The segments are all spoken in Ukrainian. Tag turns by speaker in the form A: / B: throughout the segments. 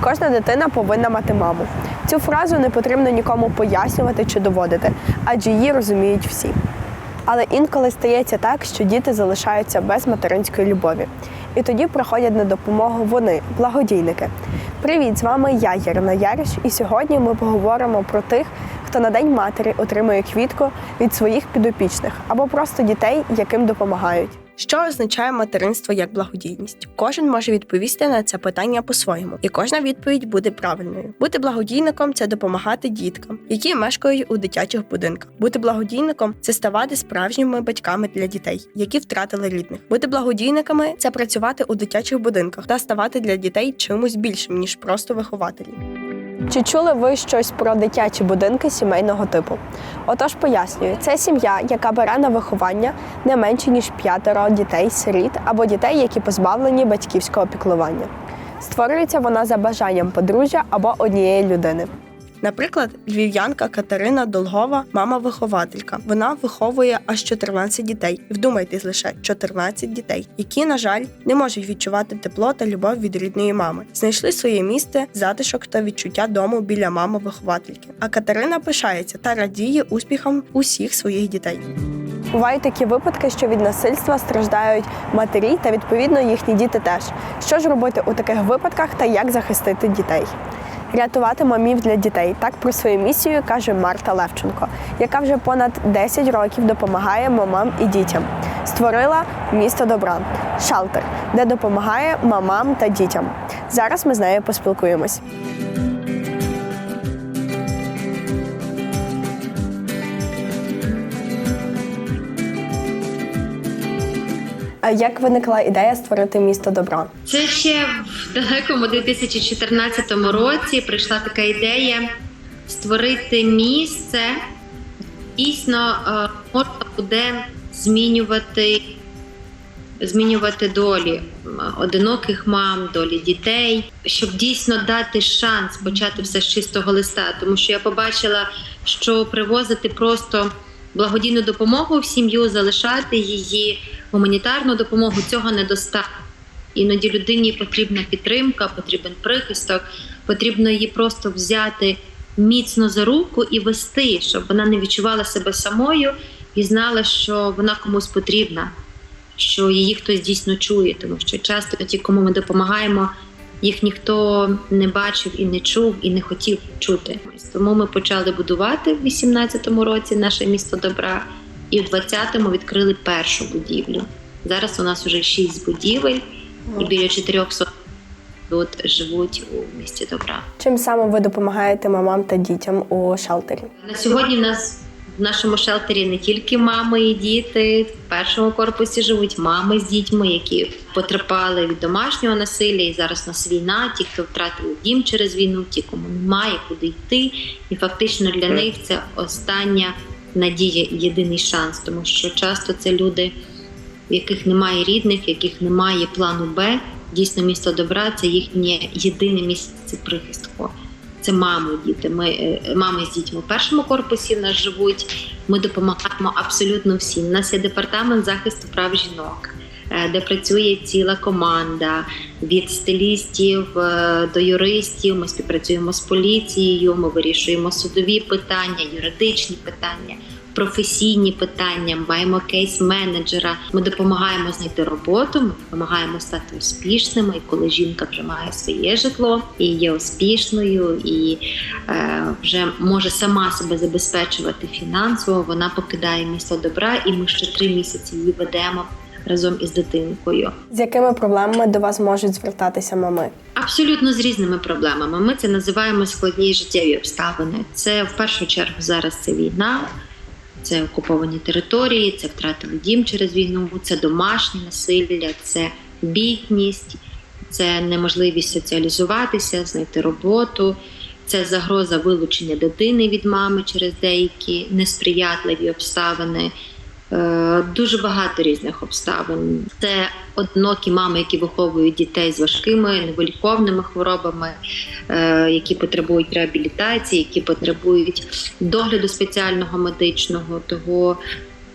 A: Кожна дитина повинна мати маму. Цю фразу не потрібно нікому пояснювати чи доводити, адже її розуміють всі. Але інколи стається так, що діти залишаються без материнської любові. І тоді приходять на допомогу вони, благодійники. Привіт, з вами я, Ярина Яриш, і сьогодні ми поговоримо про тих, хто на День матері отримує квітку від своїх підопічних або просто дітей, яким допомагають. Що означає материнство як благодійність? Кожен може відповісти на це питання по-своєму, і кожна відповідь буде правильною. Бути благодійником це допомагати діткам, які мешкають у дитячих будинках. Бути благодійником це ставати справжніми батьками для дітей, які втратили рідних. Бути благодійниками це працювати у дитячих будинках та ставати для дітей чимось більшим ніж просто вихователі. Чи чули ви щось про дитячі будинки сімейного типу? Отож, пояснюю, це сім'я, яка бере на виховання не менше ніж п'ятеро дітей, сиріт або дітей, які позбавлені батьківського піклування. Створюється вона за бажанням подружжя або однієї людини. Наприклад, львів'янка Катерина Долгова, мама-вихователька. Вона виховує аж 14 дітей. Вдумайтесь лише 14 дітей, які, на жаль, не можуть відчувати тепло та любов від рідної мами. Знайшли своє місце, затишок та відчуття дому біля мами-виховательки. А Катерина пишається та радіє успіхам усіх своїх дітей. Бувають такі випадки, що від насильства страждають матері та відповідно їхні діти теж. Що ж робити у таких випадках та як захистити дітей? Рятувати мамів для дітей так про свою місію каже Марта Левченко, яка вже понад 10 років допомагає мамам і дітям. Створила місто добра шалтер, де допомагає мамам та дітям. Зараз ми з нею поспілкуємось. Як виникла ідея створити місто добра?
B: Це ще в далекому 2014 році прийшла така ідея створити місце. Дійсно, е, можна буде змінювати, змінювати долі одиноких мам, долі дітей, щоб дійсно дати шанс почати все з чистого листа. Тому що я побачила, що привозити просто благодійну допомогу в сім'ю, залишати її гуманітарну допомогу цього недостатньо. Іноді людині потрібна підтримка, потрібен прихисток, потрібно її просто взяти міцно за руку і вести, щоб вона не відчувала себе самою і знала, що вона комусь потрібна, що її хтось дійсно чує, тому що часто ті, кому ми допомагаємо, їх ніхто не бачив і не чув, і не хотів чути. Тому ми почали будувати в 18-му році наше місто добра, і в 20-му відкрили першу будівлю. Зараз у нас вже шість будівель, біля 400 тут живуть у місті добра.
A: Чим саме ви допомагаєте мамам та дітям у шалтері?
B: На сьогодні в нас в нашому шелтері не тільки мами і діти. В першому корпусі живуть мами з дітьми, які потерпали від домашнього насилля, і зараз у нас війна. Ті, хто втратили дім через війну, ті, кому немає куди йти. І фактично для них це остання надія єдиний шанс, тому що часто це люди, в яких немає рідних, в яких немає плану Б. Дійсно, місто добра це їхнє єдине місце прихистку. Це мами, діти. Ми е, мами з дітьми в першому корпусі в нас живуть. Ми допомагаємо абсолютно всім. У нас є департамент захисту прав жінок, е, де працює ціла команда від стилістів е, до юристів. Ми співпрацюємо з поліцією. Ми вирішуємо судові питання, юридичні питання. Професійні питання, маємо кейс-менеджера. Ми допомагаємо знайти роботу. Ми допомагаємо стати успішними. І коли жінка вже має своє житло і є успішною, і е, вже може сама себе забезпечувати фінансово, вона покидає місто добра, і ми ще три місяці її ведемо разом із дитинкою.
A: З якими проблемами до вас можуть звертатися мами?
B: Абсолютно з різними проблемами. Ми це називаємо складні життєві обставини. Це в першу чергу зараз це війна, це окуповані території, це втратили дім через війну, це домашнє насилля, це бідність, це неможливість соціалізуватися, знайти роботу. Це загроза вилучення дитини від мами через деякі несприятливі обставини. Е, Дуже багато різних обставин. Це одинокі мами, які виховують дітей з важкими невиліковними хворобами, е, які потребують реабілітації, які потребують догляду спеціального медичного. Того,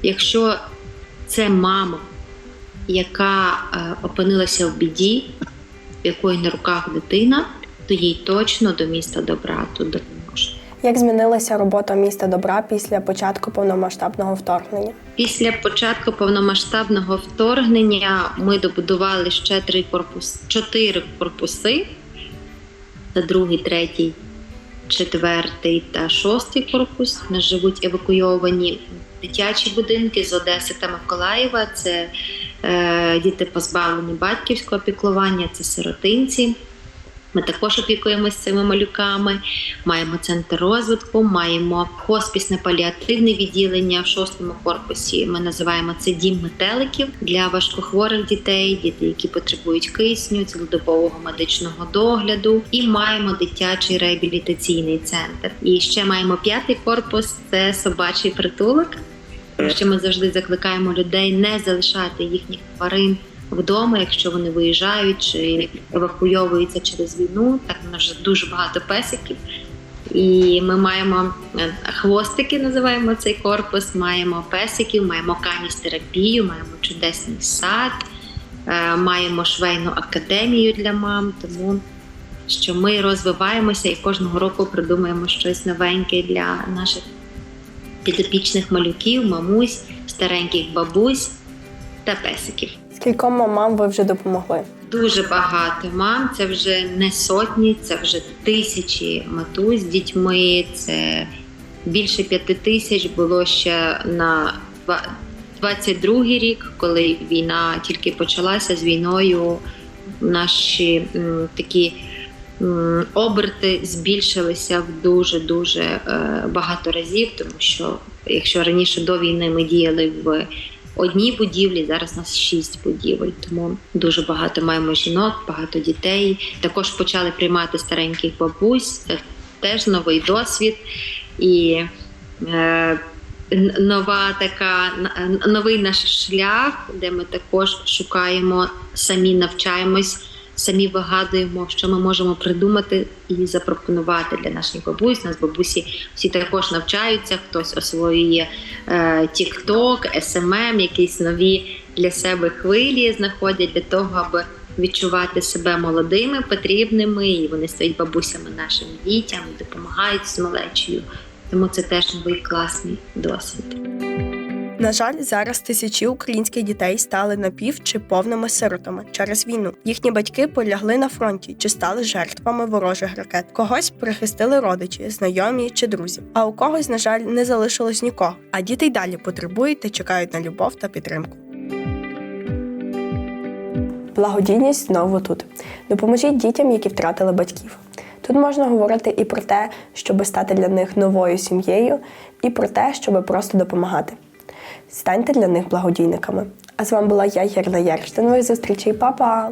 B: якщо це мама, яка е, опинилася в біді, в якої на руках дитина, то їй точно до міста добра допоможе.
A: Як змінилася робота міста добра після початку повномасштабного вторгнення?
B: Після початку повномасштабного вторгнення ми добудували ще три корпус, чотири корпуси. Це другий, третій, четвертий та шостий корпус. У нас живуть евакуйовані дитячі будинки з Одеси та Миколаєва. Це е, діти позбавлені батьківського піклування, це сиротинці. Ми також опікуємося цими малюками. Маємо центр розвитку, маємо хоспісне паліативне відділення в шостому корпусі. Ми називаємо це дім метеликів для важкохворих дітей, дітей, які потребують кисню, цілодобового медичного догляду. І маємо дитячий реабілітаційний центр. І ще маємо п'ятий корпус це собачий притулок. Що ми завжди закликаємо людей не залишати їхніх тварин вдома, якщо вони виїжджають чи евакуйовуються через війну. Так у нас дуже багато песиків. І ми маємо е, хвостики, називаємо цей корпус. Маємо песиків, маємо каністерапію, маємо чудесний сад, е, маємо швейну академію для мам. Тому що ми розвиваємося і кожного року придумуємо щось новеньке для наших підопічних малюків, мамусь, стареньких бабусь та песиків.
A: Скільком мамам ви вже допомогли?
B: Дуже багато мам. Це вже не сотні, це вже тисячі матусь з дітьми. Це більше п'яти тисяч було ще на два- 22-й рік, коли війна тільки почалася з війною. Наші м, такі м, оберти збільшилися в дуже дуже е, багато разів, тому що якщо раніше до війни ми діяли в одній будівлі, зараз нас шість будівель. Тому дуже багато маємо жінок, багато дітей. Також почали приймати стареньких бабусь. Це теж новий досвід і е, нова така новий наш шлях, де ми також шукаємо, самі навчаємось. Самі вигадуємо, що ми можемо придумати і запропонувати для наших бабусь. Нас бабусі всі також навчаються, хтось освоює е, TikTok, SMM, якісь нові для себе хвилі знаходять для того, аби відчувати себе молодими, потрібними, і вони стають бабусями нашим дітям, допомагають з малечею. Тому це теж новий класний досвід.
A: На жаль, зараз тисячі українських дітей стали напів чи повними сиротами через війну. Їхні батьки полягли на фронті чи стали жертвами ворожих ракет. Когось прихистили родичі, знайомі чи друзі. А у когось, на жаль, не залишилось нікого. А діти й далі потребують та чекають на любов та підтримку. Благодійність знову тут. Допоможіть дітям, які втратили батьків. Тут можна говорити і про те, щоб стати для них новою сім'єю, і про те, щоб просто допомагати. Станьте для них благодійниками. А з вами була я, Єрна Ярштин. Нових зустрічей, Па-па!